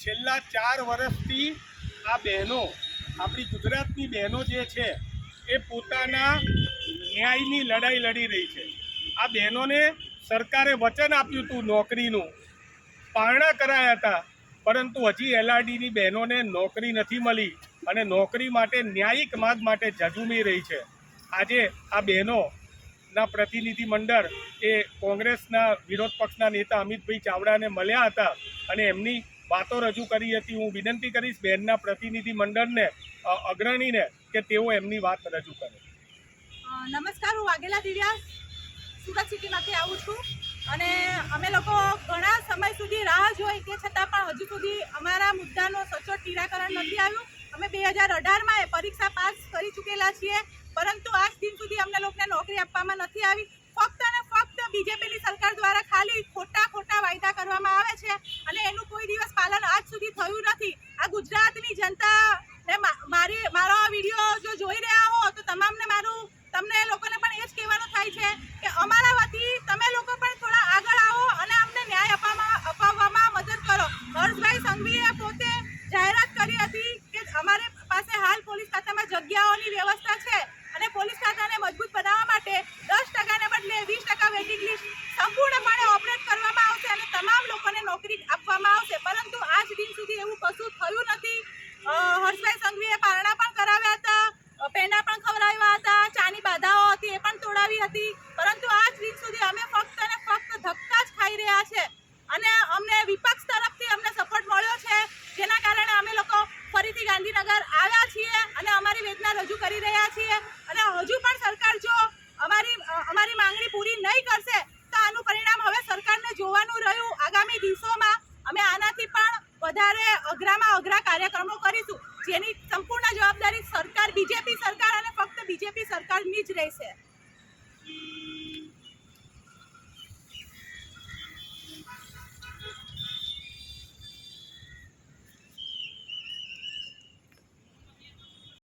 છેલ્લા ચાર વર્ષથી આ બહેનો, આપણી ગુજરાતની બહેનો જે છે, એ પોતાના ન્યાયની લડાઈ લડી રહી છે. આ બહેનોને સરકારે વચન આપ્યું હતું નોકરીનું. પારણા કરાયા હતા, પરંતુ હજી એલઆરડીની બહેનોને નોકરી નથી મળી અને નોકરી માટે ન્યાયિક માગ માટે ઝઝુમી રહી છે. આજે આ બહેનોના પ્રતિનિધિમંડળ પ્રતિનિધિ મંડળ એ કોંગ્રેસના વિરોધ પક્ષના નેતા અમિતભાઈ ચાવડાને મળ્યા હતા અને એમની વાતો રજૂ કરી હતી. હું વિનંતી કરીશ બહેનના પ્રતિનિધિ મંડળને અગ્રણીને કે તેઓ એમની વાત રજૂ કરે. નમસ્કાર, હું વાઘેલા દિવ્યા સુરત સિટીમાંથી આવું છું. અને અમે લોકો ઘણા સમય સુધી રાહ જોઈ તે છતાં પણ હજુ સુધી અમારા મુદ્દાનો સચોટ નિરાકરણ નથી આવ્યું. અમે બે હજાર અઢારમાં પરીક્ષા પાસ કરી ચૂકેલા છીએ, પરંતુ આજ દિન સુધી અમને લોકોને નોકરી આપવામાં નથી આવી. ફક્ત અને ફક્ત બીજેપીની સરકાર દ્વારા ખાલી ખોટા ખોટા વાયદા કરવામાં આવે છે અને એનું કોઈ દિવસ પાલન આજ સુધી થયું નથી આ ગુજરાતની જનતા મારી, મારો આ વીડિયો જો જોઈ રહ્યા હો, તો તમામને મારું, તમને લોકોને પણ એ જ કહેવાનું થાય છે કે અમારા વતી તમે લોકો પણ થોડા આગળ આવો અને અમને ન્યાય અપાવવામાં અપાવવામાં મદદ કરો. હર્ષભાઈ સંઘવીએ પોતે જાહેરાત કરી હતી કે અમારે પાસે હાલ પોલીસ ખાતામાં જગ્યાઓની વ્યવસ્થા છે અને પોલીસ ખાતાને મજબૂત બનાવવા માટે દસ ટકાને બદલે વીસ ટકા વેઇટિંગ લિસ્ટ સંપૂર્ણપણે ઓપરેટ કરવામાં આવશે અને તમામ લોકોને નોકરી આપવામાં આવશે. પરંતુ આજ દિન સુધી એવું કશું થયું નથી અ, હર્ષભાઈ સંઘવીએ પારણા પણ કરાવ્યા હતા અ, પેંડા પણ ખવડાવ્યા હતા ચાની બાધાઓ હતી એ પણ તોડાવી હતી પરંતુ આજ દિન સુધી અમે ફક્ત અને ફક્ત ધક્કા જ ખાઈ રહ્યા છે અને અમને વિપક્ષ તરફથી અમને સપોર્ટ મળ્યો છે જેના કારણે અમે લોકો ફરીથી ગાંધીનગર આવ્યા છીએ અને અમારી વેદના રજૂ કરી રહ્યા છીએ અને હજુ પણ સરકાર જો અમારી અમારી માંગણી પૂરી નહીં કરશે, તો આનું પરિણામ હવે સરકારને જોવાનું રહ્યું. આગામી દિવસોમાં અમે આનાથી પણ વધારે અઘરામાં અઘરા કાર્યક્રમો કરીશું, જેની સંપૂર્ણ જવાબદારી સરકાર, બીજેપી સરકાર અને ફક્ત બીજેપી સરકારની જ રહેશે.